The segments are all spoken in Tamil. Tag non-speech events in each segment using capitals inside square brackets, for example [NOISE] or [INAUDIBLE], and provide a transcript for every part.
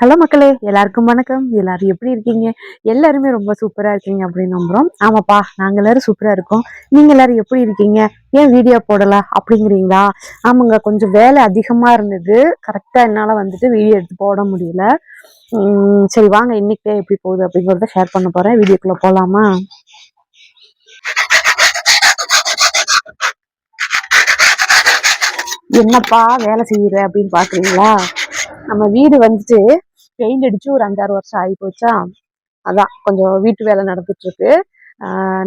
ஹலோ மக்களே எல்லாருக்கும் வணக்கம். எல்லாரும் எப்படி இருக்கீங்க? எல்லாருமே ரொம்ப சூப்பரா இருக்கீங்க அப்படின்னு நம்புறோம். ஆமாப்பா நாங்கள் எல்லாரும் சூப்பராக இருக்கோம். நீங்கள் எல்லாரும் எப்படி இருக்கீங்க? ஏன் வீடியோ போடலை அப்படிங்கிறீங்களா? ஆமாங்க கொஞ்சம் வேலை அதிகமாக இருந்தது. கரெக்டாக என்னால் வந்துட்டு வீடியோ எடுத்து போட முடியல. உம் சரி வாங்க இன்னைக்கு எப்படி போகுது அப்படிங்கிறத ஷேர் பண்ண போறேன். வீடியோக்குள்ளே போகலாமா என்னப்பா வேலை செய்யற அப்படின்னு பார்க்குறீங்களா நம்ம வீடு வந்துட்டு பெயிண்ட் அடிச்சு ஒரு அஞ்சாறு வருஷம் ஆகி போச்சா? அதான் கொஞ்சம் வீட்டு வேலை நடந்துட்டு இருக்கு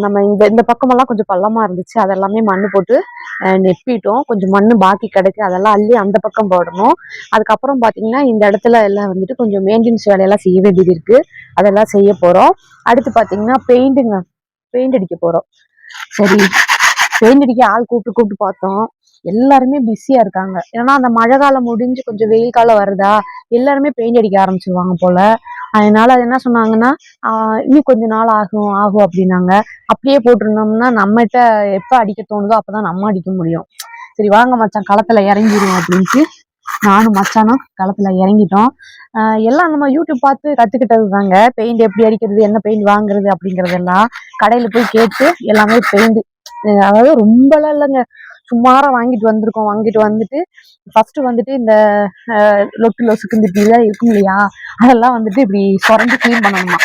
நம்ம இந்த இந்த பக்கமெல்லாம் கொஞ்சம் பள்ளமா இருந்துச்சு. அதெல்லாமே மண் போட்டு நெப்பிட்டோம். கொஞ்சம் மண் பாக்கி கிடக்கு. அதெல்லாம் அள்ளி அந்த பக்கம் போடணும். அதுக்கப்புறம் பார்த்தீங்கன்னா இந்த இடத்துல எல்லாம் வந்துட்டு கொஞ்சம் மெயின்டெனன்ஸ் வேலையெல்லாம் செய்ய வேண்டியது இருக்கு. அதெல்லாம் செய்ய போகிறோம் அடுத்து பார்த்தீங்கன்னா பெயிண்ட்டுங்க. பெயிண்ட் அடிக்க போகிறோம் சரி. பெயிண்ட் அடிக்க ஆள் கூப்பிட்டு கூப்பிட்டு பார்த்தோம். எல்லாருமே பிஸியா இருக்காங்க. ஏன்னா அந்த மழை காலம் முடிஞ்சு கொஞ்சம் வெயில் காலம் வருதா எல்லாருமே பெயிண்ட் அடிக்க ஆரம்பிச்சிருவாங்க போல. அதனால அது என்ன சொன்னாங்கன்னா இன்னும் கொஞ்ச நாள் ஆகும் ஆகும் அப்படின்னாங்க. அப்படியே போட்டிருந்தோம்னா நம்மகிட்ட எப்ப அடிக்க தோணுதோ அப்பதான் நம்ம அடிக்க முடியும். சரி வாங்க மச்சான் களத்துல இறங்கிடுவோம் அப்படின்ட்டு. நானும் மச்சானும் களத்துல இறங்கிட்டோம். எல்லாம் நம்ம யூடியூப் பார்த்து கத்துக்கிட்டது தாங்க பெயிண்ட் எப்படி அடிக்கிறது என்ன பெயிண்ட் வாங்குறது அப்படிங்கறதெல்லாம் கடையில போய் கேட்டு எல்லாமே பெயிண்ட் அதாவது ரொம்பலாம் இல்லைங்க. சுமாரா வாங்கிட்டு வந்திருக்கோம். வாங்கிட்டு வந்துட்டு ஃபர்ஸ்ட் வந்துட்டு இந்த லொட்டு லொசுக்கு இந்த இப்படிலாம் இருக்கும் இல்லையா? அதெல்லாம் வந்துட்டு இப்படி சுரண்டி க்ளீன் பண்ணணுமா?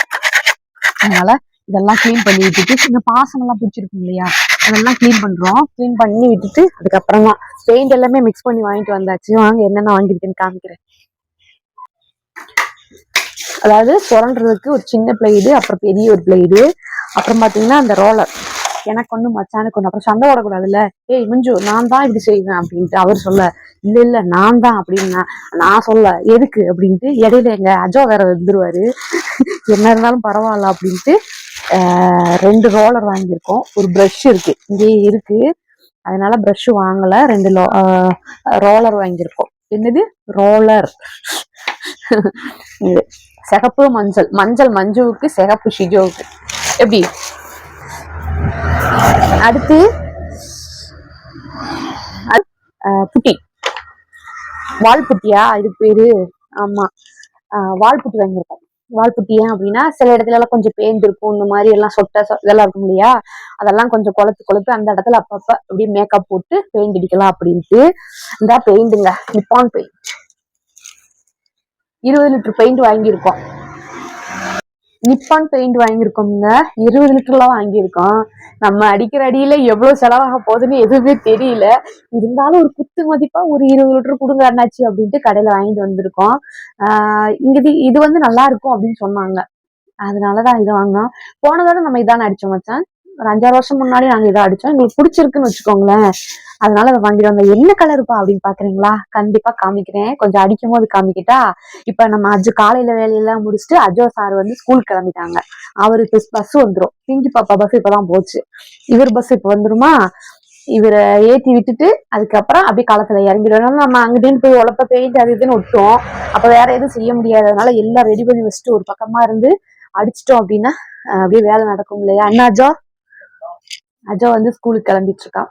அதனால இதெல்லாம் க்ளீன் பண்ணி விட்டுட்டு இந்த பாசமெல்லாம் பிடிச்சிருக்கும் இல்லையா? அதெல்லாம் க்ளீன் பண்றோம். க்ளீன் பண்ணி விட்டுட்டு அதுக்கப்புறம் தான் பெயிண்ட் எல்லாமே மிக்ஸ் பண்ணி வாங்கிட்டு வந்தாச்சு. வாங்க என்னென்ன வாங்கியிருக்கேன்னு காமிக்கிறேன். அதாவது சுரண்டுறதுக்கு ஒரு சின்ன பிளேடு அப்புறம் பெரிய ஒரு பிளேடு அப்புறம் பார்த்தீங்கன்னா அந்த ரோலர் எனக்கு ஒண்ணு மச்சானுக்கு ஒண்ணு அப்புறம் சண்டை ஓடக்கூடாதுல்ல ஏய் மஞ்சு நான் தான் இப்படி செய்வேன் அப்படின்ட்டு அவர் சொல்ல. இல்ல இல்ல நான் தான் அப்படின்னா நான் சொல்ல எதுக்கு அப்படின்ட்டு இடையில எங்க அஜோ வேற வந்துருவாரு. என்ன இருந்தாலும் பரவாயில்ல அப்படின்ட்டு ரெண்டு ரோலர் வாங்கியிருக்கோம். ஒரு ப்ரஷ் இருக்கு. இங்கேயே இருக்கு. அதனால ப்ரஷ் வாங்கல. ரெண்டு ரோலர் வாங்கியிருக்கோம். என்னது? ரோலர் இது. சிகப்பு மஞ்சள். மஞ்சள் மஞ்சுவுக்கு சிகப்பு ஷிஜோவுக்கு. எப்படி? அடுத்து அஹ் புட்டி. வால் புட்டியா இதுக்கு பேரு ஆமா. வால்புட்டி வால் புட்டி வாங்கியிருக்கோம். வால்புட்டி ஏன் அப்படின்னா சில இடத்துல எல்லாம் கொஞ்சம் பேண்ட் இருக்கும் இந்த மாதிரி எல்லாம் சொட்டை சொ- இதெல்லாம் இருக்கும் இல்லையா? அதெல்லாம் கொஞ்சம் குளத்து கொழுத்து அந்த இடத்துல அப்பப்ப அப்படியே மேக்கப் போட்டு பெயிண்ட் அடிக்கலாம் அப்படின்ட்டு. இந்த பெயிண்ட்டுங்க நிப்பான் பெயிண்ட் இருபது லிட்டர் பெயிண்ட் வாங்கியிருக்கோம். நிப்பான் பெயிண்ட் வாங்கியிருக்கோம்ங்க. இருபது லிட்டர்லாம் வாங்கியிருக்கோம். நம்ம அடிக்கிற அடியில எவ்வளவு செலவாக போகுதுன்னு எதுவுமே தெரியல. இருந்தாலும் ஒரு குத்து மதிப்பா ஒரு இருபது லிட்டர் கொடுங்க அண்ணாச்சி அப்படின்ட்டு கடையில வாங்கிட்டு வந்திருக்கோம். ஆஹ் இங்க இது வந்து நல்லா இருக்கும் அப்படின்னு சொன்னாங்க. அதனாலதான் இதை வாங்கினோம். போன தடவை நம்ம இதான் அடிச்சோம் மச்சான். ஒரு அஞ்சாறு வருஷம் முன்னாடி நாங்க இதை அடிச்சோம். எங்களுக்கு பிடிச்சிருக்குன்னு வச்சுக்கோங்களேன். அதனால அதை வாங்கிட்டு வந்தோம். என்ன கலருப்பா அப்படின்னு பாக்குறீங்களா? கண்டிப்பா காமிக்கிறேன். கொஞ்சம் அடிக்கும் போது காமிக்கிட்டா இப்ப நம்ம அஜு காலையில வேலையெல்லாம் முடிச்சுட்டு அஜோ சார் வந்து ஸ்கூல் கிளம்பிட்டாங்க. அவருக்கு பஸ் வந்துடும் பிங்கி பாப்பா பஸ் இப்பதான் போச்சு. இவர் பஸ் இப்ப வந்துருமா? இவரை ஏத்தி விட்டுட்டு அதுக்கப்புறம் அப்படியே களத்துல இறங்கிடுவோம் நம்ம அங்கிட்டு போய் உழப்ப பெயிண்ட் அது இதுன்னு விட்டோம். அப்ப வேற எதுவும் செய்ய முடியாததுனால எல்லாம் ரெடி பண்ணி வச்சுட்டு ஒரு பக்கமா இருந்து அடிச்சிட்டோம் அப்படின்னா அப்படியே வேலை நடக்கும் இல்லையா? அண்ணாஜா அஜா வந்து ஸ்கூலுக்கு கிளம்பிட்டு இருக்கான்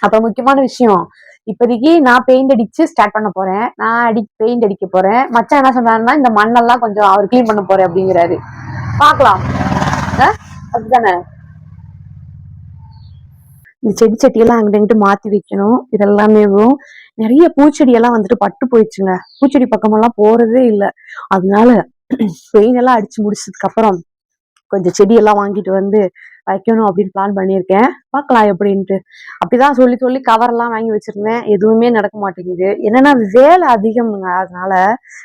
அப்ப முக்கியமான விஷயம் இப்போதைக்கு நான் பெயிண்ட் அடிச்சு ஸ்டார்ட் பண்ண போறேன். நான் அடி பெயிண்ட் அடிக்க போறேன். மச்சான் என்ன சொன்னாருன்னா இந்த மண்ணெல்லாம் கொஞ்சம் அவர் கிளீன் பண்ண போறேன் அப்படிங்கிறாரு. பார்க்கலாம். அஹ் அப்படிதானே இந்த செடி செட்டியெல்லாம் அங்கிட்டு இங்கிட்டு மாத்தி வைக்கணும். இதெல்லாமே நிறைய பூச்செடி எல்லாம் வந்துட்டு பட்டு போயிடுச்சுங்க. பூச்செடி பக்கமெல்லாம் போறதே இல்லை. அதனால பெயினெல்லாம் எல்லாம் அடிச்சு முடிச்சதுக்கு அப்புறம் கொஞ்சம் செடியெல்லாம் வாங்கிட்டு வந்து வைக்கணும் அப்படின்னு பிளான் பண்ணியிருக்கேன். பார்க்கலாம் எப்படின்ட்டு. அப்படிதான் சொல்லி சொல்லி கவரெல்லாம் வாங்கி வச்சிருந்தேன். எதுவுமே நடக்க மாட்டேங்குது. என்னன்னா வேலை அதிகம்ங்க. அதனால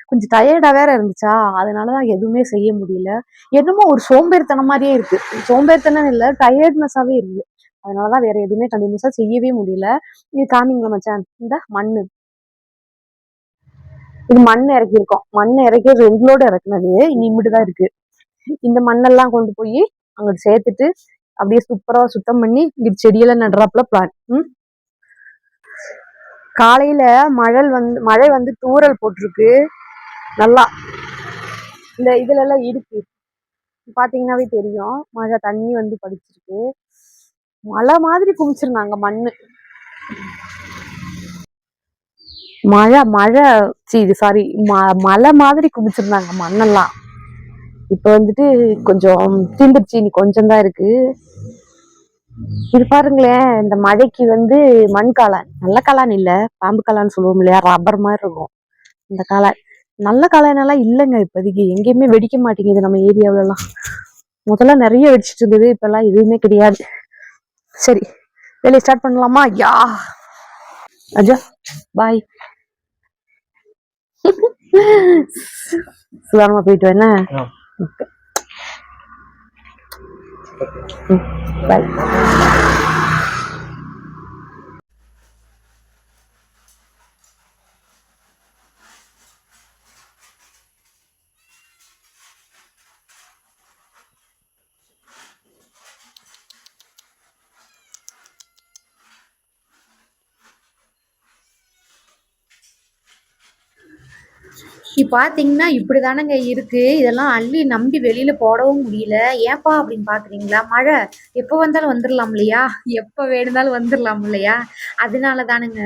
கொஞ்சம் டயர்டா வேற இருந்துச்சா? அதனாலதான் எதுவுமே செய்ய முடியல. என்னமோ ஒரு சோம்பேறித்தனம் மாதிரியே இருக்கு. சோம்பேறித்தனம் இல்லை டயர்ட்னஸாவே இருக்கு. அதனாலதான் வேற எதுவுமே கண்டினியூஸா செய்யவே முடியல. இது காமிங்களா மச்சான். இந்த மண் இது மண் இறக்கியிருக்கோம். மண் இறக்கி ரெண்டு லோடு இறக்குனது. இனி தான் இருக்கு. இந்த மண்ணெல்லாம் கொண்டு போய் அங்கிட்டு சேர்த்துட்டு அப்படியே சூப்பரா சுத்தம் பண்ணி இங்கிட்டு செடியெல்லாம் நடுறாப்புல பிளான் ம். காலையில மழை வந்து மழை வந்து தூறல் போட்டிருக்கு. நல்லா. இந்த இதுல எல்லாம் இருக்கு. பாத்தீங்கன்னாவே தெரியும். மழை தண்ணி வந்து படிச்சிருக்கு மழை மாதிரி குமிச்சிருந்தாங்க மண்ணு. மழை மழை இது சாரி ம மலை மாதிரி குமிச்சிருந்தாங்க மண்ணெல்லாம். இப்ப வந்துட்டு கொஞ்சம் தீந்துருச்சு இனி கொஞ்சம் தான் இருக்கு. இது பாருங்களேன் இந்த மழைக்கு வந்து மண் காளான் நல்ல காளான் இல்ல பாம்பு காளான்னு சொல்லுவோம் இல்லையா ரப்பர் மாதிரி இருக்கும். இந்த காளான் நல்ல காளான் எல்லாம் இல்லைங்க இப்போதைக்கு எங்கேயுமே வெடிக்க மாட்டேங்குது நம்ம ஏரியாவுல எல்லாம் முதல்ல நிறைய வெடிச்சிட்டு இருந்தது இப்பெல்லாம் எதுவுமே கிடையாது. சரி வேலையை ஸ்டார்ட் பண்ணலாமா? யா! அஜா பாய் [LAUGHS] சுதாரணமா போயிட்டு வேணா பாய் இப்போ பார்த்தீங்கன்னா இப்படி தானங்க இருக்கு. இதெல்லாம் அள்ளி நம்பி வெளியில போடவும் முடியல. ஏப்பா அப்படின்னு பார்க்குறீங்களா மழை எப்போ வந்தாலும் வந்துடலாம் இல்லையா? எப்போ வேணுனாலும் வந்துடலாம் இல்லையா? அதனால தானுங்க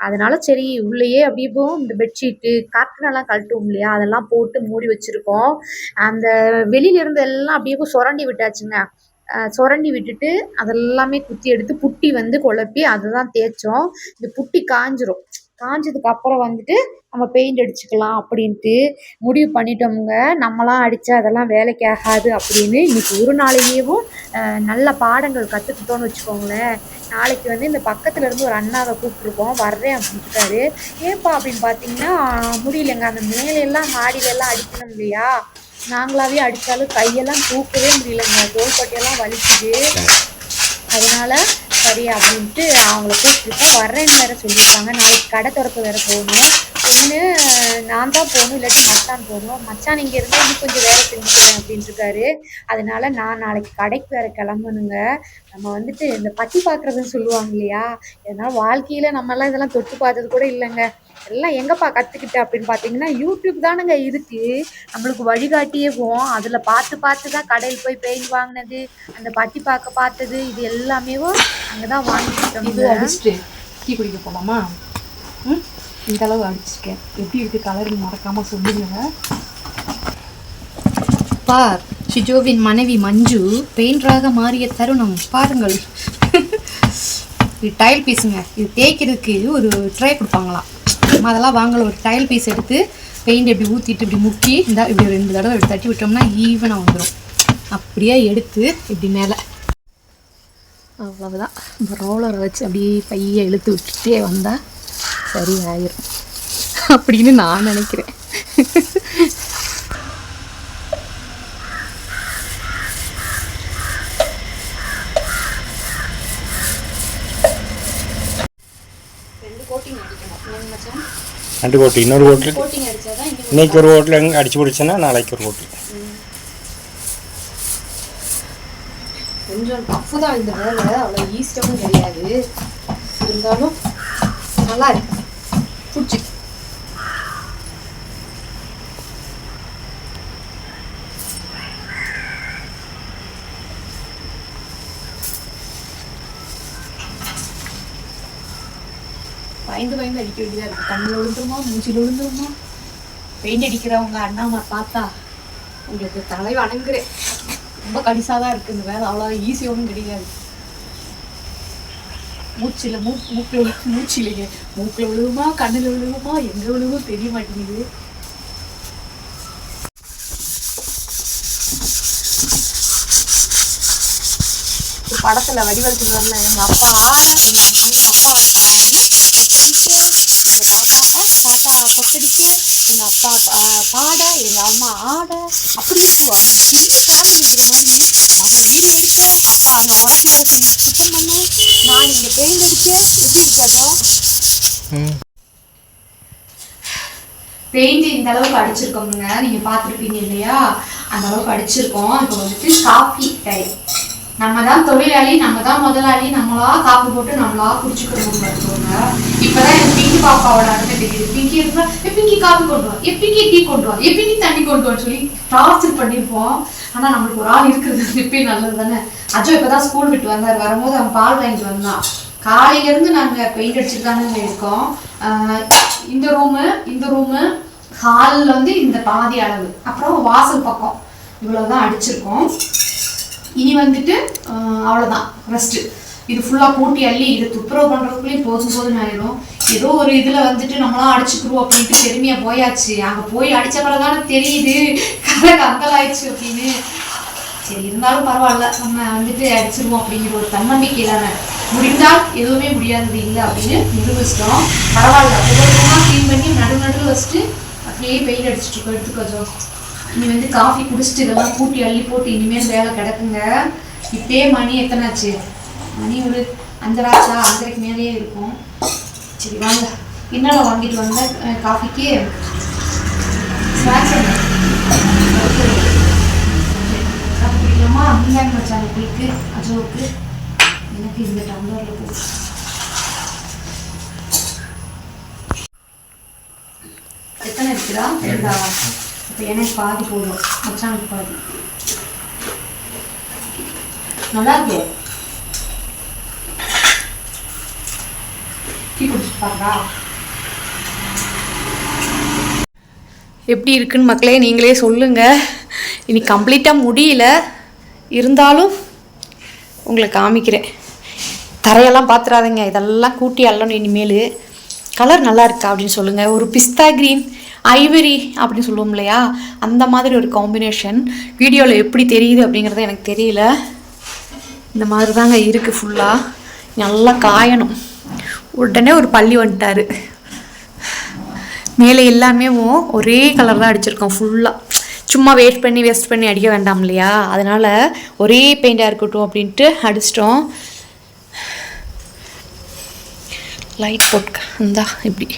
அதனால சரி உள்ளேயே அப்படியே இப்போ இந்த பெட்ஷீட்டு கார்ட்டனெல்லாம் கழட்டுவோம் இல்லையா? அதெல்லாம் போட்டு மூடி வச்சிருக்கோம். அந்த வெளியில இருந்து எல்லாம் அப்படியே இப்போ சுரண்டி விட்டாச்சுங்க. சுரண்டி விட்டுட்டு அதெல்லாமே குத்தி எடுத்து புட்டி வந்து குழப்பி அதை தான் தேய்ச்சோம். இந்த புட்டி காஞ்சிரும். காஞ்சதுக்கு அப்புறம் வந்துட்டு நம்ம பெயிண்ட் அடிச்சுக்கலாம் அப்படின்ட்டு முடிவு பண்ணிட்டோமுங்க. நம்மளாம் அடித்தா அதெல்லாம் வேலைக்கு ஆகாது அப்படின்னு இன்னைக்கு ஒரு நாளையேவும் நல்ல பாடங்கள் கற்றுக்கிட்டோன்னு வச்சுக்கோங்களேன். நாளைக்கு வந்து இந்த பக்கத்துல இருந்து ஒரு அண்ணாவை கூப்பிட்ருக்கோம் வர்றேன் அப்படின்ட்டுருக்காரு ஏப்பா அப்படின்னு பார்த்தீங்கன்னா முடியலங்க. அந்த மேலையெல்லாம் மாடியிலெல்லாம் அடிக்கணும் இல்லையா? நாங்களாவே அடித்தாலும் கையெல்லாம் தூக்கவே முடியலங்க. தோள்பட்டையெல்லாம் வலிக்குது. அதனால சரி அப்படின்ட்டு அவங்கள கூப்பிட்டுருக்கோம் வர்றேன்னு வேற சொல்லியிருக்காங்க. நாளைக்கு கடை திறப்பு வேற போகணும். ஒன்று நான் தான் போகணும் இல்லாட்டி மச்சான் போகணும். மச்சான் இங்கே இருந்தால் இன்னும் கொஞ்சம் வேலை செஞ்சுக்கிறேன் அப்படின்ட்டு இருக்காரு அதனால நான் நாளைக்கு கடைக்கு வேற கிளம்பணுங்க. நம்ம வந்துட்டு இந்த பட்டி பார்க்குறதுன்னு சொல்லுவாங்க இல்லையா? இதனால வாழ்க்கையில் நம்மலாம் இதெல்லாம் தொட்டு பார்த்தது கூட இல்லைங்க. எல்லாம் எங்கப்பா கற்றுக்கிட்ட அப்படின்னு பார்த்தீங்கன்னா யூடியூப் தானுங்க இருக்கு நம்மளுக்கு வழிகாட்டியே போவோம் அதில் பார்த்து பார்த்து தான் கடையில் போய் பெயிண்ட் வாங்கினது அந்த பட்டி பார்க்க பார்த்தது இது எல்லாமே அங்கே தான் இது வாங்கிக்கிட்டோம் அடிச்சுட்டு டீ குடிக்க போலாமா? ம்? இந்த அளவு அடிச்சிருக்கேன் எப்படி இருக்குது கலர் மறக்காமல் சொல்லுங்க பார் ஷிஜோவின் மனைவி மஞ்சு பெயிண்டராக மாறிய தருணம் பாருங்கள். இது டைல் பீஸுங்க இது தேய்க்கிறதுக்கு ஒரு ட்ரை கொடுப்பாங்களாம். நம்ம அதெல்லாம் வாங்கல ஒரு டைல் பீஸ் எடுத்து பெயிண்ட் இப்படி ஊற்றிட்டு இப்படி முக்கி இந்த இப்படி ரெண்டு தடவை இப்படி தட்டி விட்டோம்னா ஈவனாக வந்துடும் அப்படியே எடுத்து இப்படி மேலே. அவ்வளவுதான். ரோலரை வச்சு அப்படியே பையை இழுத்து விட்டுட்டே வந்தேன் சரி ஆயிரும் அப்படின்னு நான் நினைக்கிறேன். ரெண்டு கோட்டு இன்னொரு கோட்டு இன்னைக்கு ஒரு கோட்டில் எங்கே அடிச்சு பிடிச்சேன்னா நாளைக்கு ஒரு கோட்டு. கொஞ்சம் டஃப்பு தான் இந்த வேலை. அவ்வளோ ஈஸியாகவும் கிடையாது இருந்தாலும் நல்லா இருக்கு. பயந்து பயந்து அடிக்க வேண்டியதாக இருக்குது கண்ணில் விழுந்துருமா மூச்சில் விழுந்துருமா? பெயிண்ட் அடிக்கிறவங்க அண்ணாமா பார்த்தா உங்களுக்கு தலை வணங்குறேன் ரொம்ப கடிசாக தான் இருக்குது இந்த வேலை அவ்வளோ ஈஸியாகவும் கிடையாது. மூச்சில் மூ மூக்கில் மூச்சு இல்லைங்க. மூக்கில் விழுகுமா கண்ணில் விழுகுமா எங்கே விழுகும் தெரிய மாட்டேங்குது. ஒரு படத்துல வடிவல் சொல்லுவார்ல எங்க அப்பா எங்கள் எங்க அப்பா ஆடி கொட்டடிக்க எங்க தாத்தா கொட்டடிக்க எங்க அப்பா பாட எங்க அம்மா ஆட அப்படின்னு சொல்லுவாங்க. பாட்டு இருக்கிற மாதிரி அவங்க வீடு அப்பா அங்க உரட்டி வச்சு சுத்தம் பண்ண. நான் இங்க பெயிண்ட் அடிக்க எப்படி இருக்காதோ பெயிண்ட் இந்த அளவுக்கு அடிச்சிருக்கோங்க நீங்க பார்த்துருப்பீங்க இல்லையா? அந்த அளவுக்கு அடிச்சிருக்கோம். இப்போ வந்துட்டு காஃபி டைம் நம்ம தான் தொழிலாளி நம்ம தான் முதலாளி நம்மளா காப்பு போட்டு நம்மளா குடிச்சுக்கணும் பார்த்துக்கோங்க இப்பதான் என் பிங்கி பாப்பாவோட அருமை தெரியுது. பிங்கி இருந்தா எப்பிங்கி காப்பு காப்பி கொண்டு வா. எப்பிங்கி டீ கொண்டு வா. எப்பிங்கி தண்ணி கொண்டு வான்னு சொல்லி டார்ச்சர் பண்ணியிருப்போம் ஆனா நம்மளுக்கு ஒரு ஆள் இருக்கிறது எப்பயும் நல்லது தானே? அஜோ இப்பதான் ஸ்கூல் விட்டு வந்தார். வரும்போது அவன் பால் வாங்கிட்டு வந்தான். காலையிலேருந்து நாங்க பெயிண்ட் அடிச்சுட்டு தானே இருக்கோம். ஆஹ் இந்த ரூமு இந்த ரூமு ஹாலில் வந்து இந்த பாதி அளவு. அப்புறம் வாசல் பக்கம். இவ்வளோதான் அடிச்சிருக்கோம். இனி வந்துட்டு அவ்வளோதான் ரெஸ்ட்டு இது ஃபுல்லாக கூட்டி அள்ளி இது துப்புரவு பண்ணுறதுக்குள்ளேயும் போதும் போதும் ஆயிடும். ஏதோ ஒரு இதில் வந்துட்டு நம்மளாம் அடிச்சுக்குருவோம் அப்படின்ட்டு பெருமையாக போயாச்சு. அங்கே போய் அடிச்ச பிறகுதானே தெரியுது. கதை கந்தலாயிடுச்சு அப்படின்னு. சரி இருந்தாலும் பரவாயில்ல. நம்ம வந்துட்டு அடிச்சிருவோம் அப்படிங்கிற ஒரு தன்னம்பிக்கை தானே முடிந்தால் எதுவுமே முடியாதது இல்லை அப்படின்னு நிரூபிச்சிட்டோம். பரவாயில்ல. ஒவ்வொருத்தமா க்ளீன் பண்ணி நடு நடுவில் வச்சுட்டு அப்படியே பெயிண்ட் அடிச்சுட்டு இருக்கோம். எடுத்துக்கோ நீ வந்து காஃபி குடிச்சிட்டு இதெல்லாம் கூட்டி அள்ளி போட்டு இனிமேல் வேலை கிடக்குங்க. இப்பயே மணி எத்தனாச்சு? மணி ஒரு அஞ்சராச்சா? அஞ்சரைக்கு மேலேயே இருக்கும். சரி வாங்க. என்னால் வாங்கிட்டு வந்த காஃபிக்கு ஸ்நாக்ஸ் காஃபி குடிக்கலாமா முன்னாடி வச்சாங்க குளிக்கு அஜோவுக்கு எனக்கு இந்த டம்ளரில் போ எத்தனை இருக்கிறா ரெண்டா? எனக்கு பாதி போதும். மச்சானுக்கு பாதி. நல்லா இருக்கு? டீ குடிச்சு பாருடா. எப்படி இருக்குன்னு மக்களே நீங்களே சொல்லுங்க. இனி கம்ப்ளீட்டாக முடியல. இருந்தாலும் உங்களை காமிக்கிறேன். தரையெல்லாம் பார்த்துறாதீங்க இதெல்லாம் கூட்டி அள்ளணும் இனிமேல். கலர் நல்லா இருக்கா அப்படின்னு சொல்லுங்கள் ஒரு பிஸ்தா க்ரீன். ஐவரி அப்படின்னு சொல்லுவோம் இல்லையா? அந்த மாதிரி ஒரு காம்பினேஷன் வீடியோவில் எப்படி தெரியுது அப்படிங்கிறது எனக்கு தெரியல. இந்த மாதிரி தாங்க இருக்குது ஃபுல்லாக நல்லா காயணும். உடனே ஒரு பள்ளி வந்துட்டாரு. மேலே எல்லாமே ஒரே கலர் தான் அடிச்சிருக்கோம் ஃபுல்லாக சும்மா வேஸ்ட் பண்ணி வேஸ்ட் பண்ணி அடிக்க வேண்டாம் இல்லையா? அதனால் ஒரே பெயிண்டாக இருக்கட்டும் அப்படின்ட்டு அடிச்சிட்டோம். லைட் போட்டுக்க. இந்தா இப்படி.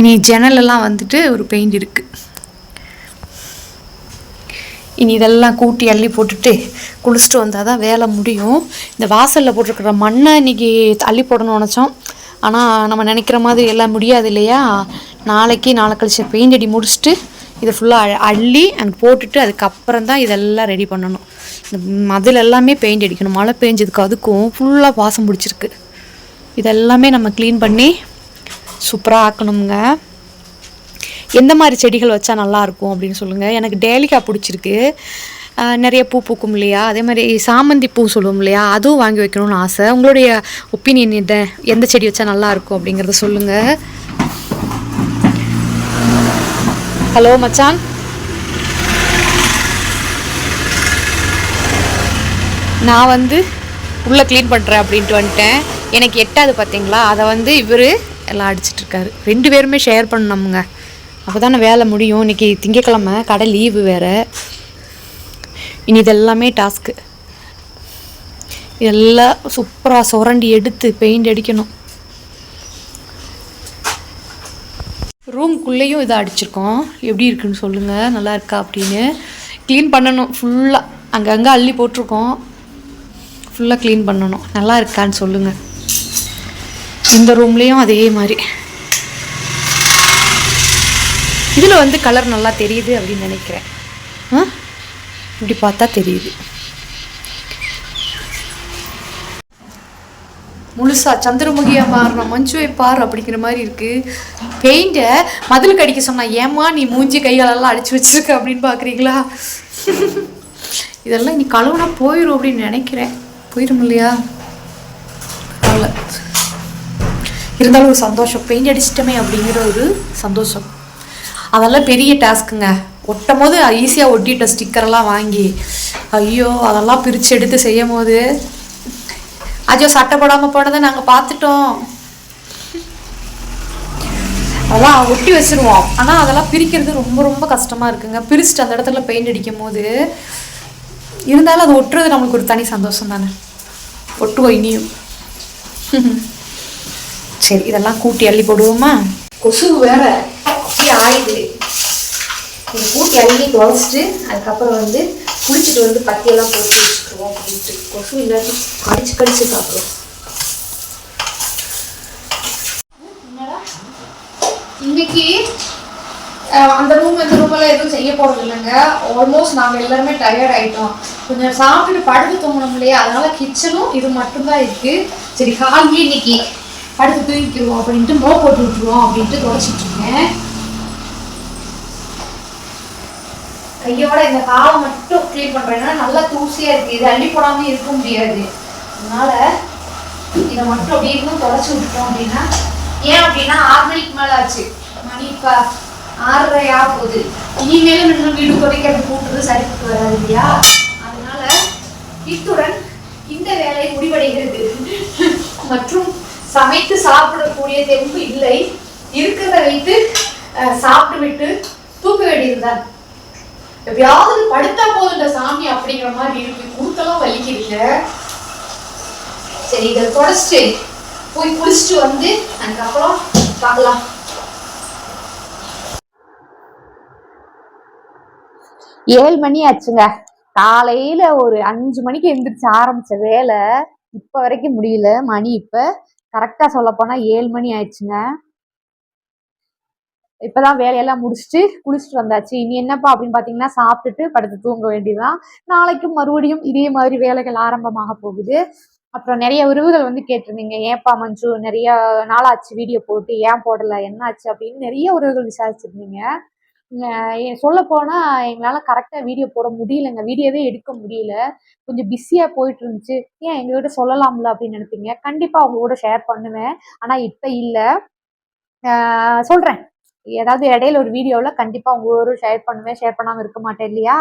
இனி ஜன்னலெல்லாம் வந்துட்டு ஒரு பெயிண்ட் இருக்குது இனி இதெல்லாம் கூட்டி அள்ளி போட்டுட்டு குளிச்சுட்டு வந்தால் தான் வேலை முடியும். இந்த வாசலில் போட்டிருக்கிற மண்ணை இன்னைக்கு அள்ளி போடணும்னு நினச்சோம். ஆனால் நம்ம நினைக்கிற மாதிரி எல்லாம் முடியாது இல்லையா? நாளைக்கு நாளை கழிச்சு பெயிண்ட் அடி முடிச்சுட்டு இதை ஃபுல்லாக அள்ளி அங்கே போட்டுட்டு அதுக்கப்புறம் தான் இதெல்லாம் ரெடி பண்ணணும். இந்த மதில் எல்லாமே பெயிண்ட் அடிக்கணும். மழை பெஞ்சதுக்கு அதுக்கும் ஃபுல்லாக வாசம் பிடிச்சிருக்கு. இதெல்லாமே நம்ம க்ளீன் பண்ணி சூப்பராக ஆக்கணுங்க எந்த மாதிரி செடிகள் வச்சா நல்லாயிருக்கும் அப்படின்னு சொல்லுங்கள் எனக்கு டேலிக்கா பிடிச்சிருக்கு. நிறைய பூ பூக்கும் இல்லையா? அதே மாதிரி சாமந்தி பூ சொல்லுவோம் இல்லையா? அதுவும் வாங்கி வைக்கணும்னு ஆசை. உங்களுடைய ஒப்பீனியன் என்ன? எந்த செடி வச்சா நல்லாயிருக்கும் அப்படிங்கிறத சொல்லுங்கள் ஹலோ மச்சான். நான் வந்து உள்ளே க்ளீன் பண்ணுறேன் அப்படின்ட்டு வந்துட்டேன். எனக்கு எட்டாவது பார்த்தீங்களா அதை வந்து இவர் எல்லாம் அடிச்சிட்டு இருக்காரு ரெண்டு பேருமே ஷேர் பண்ணணுங்க அப்போ தானே வேலை முடியும். இன்றைக்கி திங்கக்கிழமை கடை லீவு வேறு. இனி இதெல்லாமே டாஸ்க்கு எல்லாம் சூப்பராக சுரண்டி எடுத்து பெயிண்ட் அடிக்கணும். ரூம்குள்ளேயும் இதை அடிச்சிருக்கோம். எப்படி இருக்குன்னு சொல்லுங்கள் நல்லா இருக்கா அப்படின்னு. க்ளீன் பண்ணணும். ஃபுல்லாக அங்கங்கே அள்ளி போட்டிருக்கோம். ஃபுல்லாக க்ளீன் பண்ணணும். நல்லா இருக்கான்னு சொல்லுங்கள் இந்த ரூம்லேயும் அதே மாதிரி. இதில் வந்து கலர் நல்லா தெரியுது அப்படின்னு நினைக்கிறேன். ஆ? இப்படி பார்த்தா தெரியுது. முழுசா சந்திரமுகியா மாறின மஞ்சுவை பார் அப்படிங்கிற மாதிரி இருக்கு. பெயிண்ட்டை மதிலுக்கு அடிக்க சொன்னா ஏமா நீ மூஞ்சி கைகளெல்லாம் அடிச்சு வச்சிருக்க அப்படின்னு பார்க்குறீங்களா இதெல்லாம் இனி கழுவுனா போயிடும் அப்படின்னு நினைக்கிறேன். போயிடும் இல்லையா? கவலை இருந்தாலும் ஒரு சந்தோஷம். பெயிண்ட் அடிச்சிட்டோமே அப்படிங்கிற ஒரு சந்தோஷம். அதெல்லாம் பெரிய டாஸ்க்குங்க. ஒட்டும் போது ஈஸியாக ஒட்டிட்ட ஸ்டிக்கரெல்லாம் வாங்கி. ஐயோ அதெல்லாம் பிரித்து எடுத்து செய்யும் போது அஜோ சட்டை போடாமல் போனதை நாங்கள் பார்த்துட்டோம். அதெல்லாம் ஒட்டி வச்சுருவோம். ஆனால் அதெல்லாம் பிரிக்கிறது ரொம்ப ரொம்ப கஷ்டமாக இருக்குங்க. பிரிச்சுட்டு அந்த இடத்துல பெயிண்ட் அடிக்கும் போது இருந்தாலும் அது ஒட்டுறது நம்மளுக்கு ஒரு தனி சந்தோஷம் தானே. ஒட்டுவோம் இனியும். சரி இதெல்லாம் கூட்டி அள்ளி போடுவோமா? கொசு வேற. அப்படியே ஆயுது இதை கூட்டி அள்ளி துவைச்சிட்டு அதுக்கப்புறம் வந்து குளிச்சுட்டு வந்து பத்தியெல்லாம் போட்டு வச்சுக்குவோம் அப்படின்ட்டு. கொசு இல்லாட்டி கடிச்சு கடிச்சு சாப்பிடுவோம் இன்னைக்கு அந்த ரூம் இந்த ரூம் எல்லாம் எதுவும் செய்ய போறது இல்லைங்க. ஆல்மோஸ்ட் நாங்க எல்லாருமே டயர்ட் ஆயிட்டோம். கொஞ்சம் சாப்பிட்டுட்டு படுத்து தூங்கணும் இல்லையா? அதனால கிச்சனும் இது மட்டும்தான் இருக்கு. சரி காலையில இன்னைக்கு படுத்து தூங்கிக்குவோம் அப்படின்ட்டு மோ போட்டு விட்டுருவோம் அப்படின்ட்டு தொடச்சிட்டு இருக்கேன் கையோட இந்த காலை மட்டும் க்ளீன் பண்றேன்னா நல்லா தூசியா இருக்கு. இது அள்ளி போடாம இருக்க முடியாது. அதனால இதை மட்டும் அப்படியே இன்னும் தொடச்சி விட்டுட்டோம் அப்படின்னா ஏன் அப்படின்னா ஆறு மணிக்கு மேல ஆச்சு. மணி இப்போ ஆறரை ஆக போகுது இனிமேலும் இன்னும் வீடு குறைக்கிறது கூட்டுறது சரிப்பட்டு வராது இல்லையா? அதனால இத்துடன் இந்த வேலை முடிவடைகிறது. [LAUGHS] மற்றும் சமைத்து சாப்பிடக்கூடிய தெம்பு இல்லை. இருக்கிறத வைத்து அஹ், சாப்பிட்டு விட்டு தூக்க வேண்டியதுதான். எப்பயாவது படுத்தா போதும் இந்த சாமி அப்படிங்கிற மாதிரி இருக்கு. குறுக்கெல்லாம் வலிக்கிறீங்க சரி இதை தொடச்சிட்டு போய் குளிச்சுட்டு வந்து அதுக்கப்புறம் பார்க்கலாம். ஏழு மணி ஆச்சுங்க. காலையில ஒரு அஞ்சு மணிக்கு எந்திரிச்சு ஆரம்பிச்ச வேலை இப்ப வரைக்கும் முடியல. மணி இப்ப கரெக்டா சொல்ல போனா ஏழு மணி ஆயிடுச்சுங்க. இப்பதான் வேலையெல்லாம் முடிச்சுட்டு குளிச்சுட்டு வந்தாச்சு. இனி என்னப்பா அப்படின்னு பாத்தீங்கன்னா சாப்பிட்டுட்டு படுத்து தூங்க வேண்டியதுதான். நாளைக்கும் மறுபடியும் இதே மாதிரி வேலைகள் ஆரம்பமாக போகுது. அப்புறம் நிறைய உறவுகள் வந்து கேட்டிருந்தீங்க. ஏன்பா மஞ்சு நிறைய நாளாச்சு வீடியோ போட்டு ஏன் போடல என்னாச்சு அப்படின்னு நிறைய உறவுகள் விசாரிச்சிருந்தீங்க. சொல்ல போனா எங்களால கரெக்டா வீடியோ போட முடியலங்க. வீடியோவே எடுக்க முடியல. கொஞ்சம் பிஸியா போயிட்டு இருந்துச்சு ஏன் எங்ககிட்ட சொல்லலாம்ல அப்படின்னு நினைப்பீங்க? கண்டிப்பா அவங்க கூட ஷேர் பண்ணுவேன். ஆனா இப்ப இல்ல. சொல்கிறேன் சொல்றேன். ஏதாவது இடையில ஒரு வீடியோவில் கண்டிப்பாக உங்க ஒரு ஷேர் பண்ணுவேன். ஷேர் பண்ணாமல் இருக்க மாட்டேன் இல்லையா?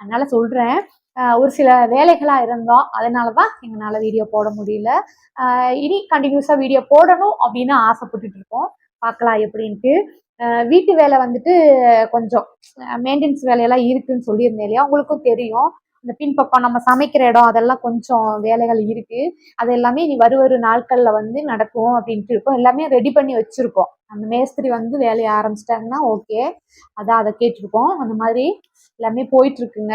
அதனால சொல்கிறேன் ஒரு சில வேலைகளாக இருந்தோம். அதனால தான் எங்களால் வீடியோ போட முடியல. இனி கண்டினியூஸாக வீடியோ போடணும் அப்படின்னு ஆசைப்பட்டுட்டு இருக்கோம். பார்க்கலாம் எப்படின்ட்டு. வீட்டு வேலை வந்துட்டு கொஞ்சம் மெயின்டெனன்ஸ் வேலையெல்லாம் இருக்குன்னு சொல்லியிருந்தேன் இல்லையா? உங்களுக்கும் தெரியும். இந்த பின்பக்கம் நம்ம சமைக்கிற இடம் அதெல்லாம் கொஞ்சம் வேலைகள் இருக்கு. அது எல்லாமே நீ வரு வரு நாட்கள்ல வந்து நடக்கும் அப்படின்ட்டு இருக்கோம். எல்லாமே ரெடி பண்ணி வச்சிருக்கோம். அந்த மேஸ்திரி வந்து வேலையை ஆரம்பிச்சிட்டாங்கன்னா ஓகே அதான் அதை கேட்டிருக்கோம். அந்த மாதிரி எல்லாமே போயிட்டு இருக்குங்க.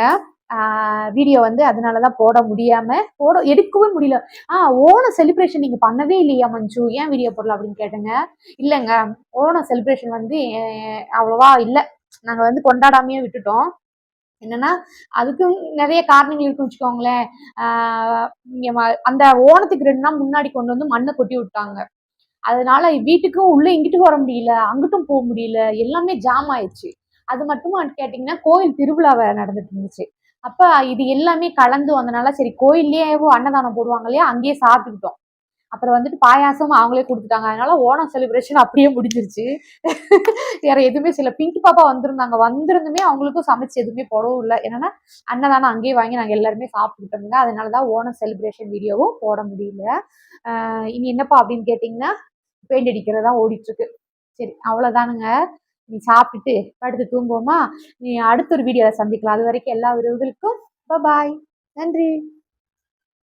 வீடியோ வந்து அதனால தான் போட முடியாம போட எடுக்கவே முடியல. ஆ ஓணம் செலிப்ரேஷன் நீங்க பண்ணவே இல்லையா மஞ்சு? ஏன் வீடியோ போடல அப்படின்னு கேட்டேங்க. இல்லைங்க. ஓணம் செலிப்ரேஷன் வந்து அவ்வளோவா இல்லை. நாங்க வந்து கொண்டாடாமையே விட்டுட்டோம். என்னன்னா அதுக்கும் நிறைய காரணங்கள் இருக்குன்னு வச்சுக்கோங்களேன். ம- அந்த ஓணத்துக்கு ரெண்டு நாள் முன்னாடி கொண்டு வந்து மண்ணை கொட்டி விட்டாங்க. அதனால வீட்டுக்கும் உள்ள இங்கிட்டும் வர முடியல அங்கிட்டும் போக முடியல. எல்லாமே ஜாம் ஆயிடுச்சு. அது மட்டுமா கேட்டிங்கன்னா கோயில் திருவிழா வேற நடந்துட்டு இருந்துச்சு. அப்ப இது எல்லாமே கலந்து வந்தனால சரி கோயில்லயே அன்னதானம் போடுவாங்க இல்லையா அங்கேயே சாப்பிட்டுக்கிட்டோம். அப்புறம் வந்துட்டு பாயாசம் அவங்களே கொடுத்துட்டாங்க. அதனால ஓணம் செலிப்ரேஷன் அப்படியே முடிஞ்சிருச்சு. வேற எதுவுமே சில பிங்க் பாப்பா வந்திருந்தாங்க. வந்திருந்துமே அவங்களுக்கும் சமைச்சு எதுவுமே போடவும் இல்லை. என்னன்னா அன்னதானம் அங்கேயே வாங்கி நாங்கள் எல்லாருமே சாப்பிட்டுக்கிட்டோங்க அதனால தான் ஓணம் செலிப்ரேஷன் வீடியோவும் போட முடியல. இனி என்னப்பா அப்படின்னு கேட்டிங்கன்னா பெயிண்ட் அடிக்கிறதா ஓடிட்டு இருக்கு. சரி அவ்வளோதானுங்க நீ சாப்பிட்டுட்டு படுத்து தூங்குவோமா? நீ அடுத்த ஒரு வீடியோவில் சந்திக்கலாம். அது வரைக்கும் எல்லா உறவுகளுக்கும் பாய் நன்றி.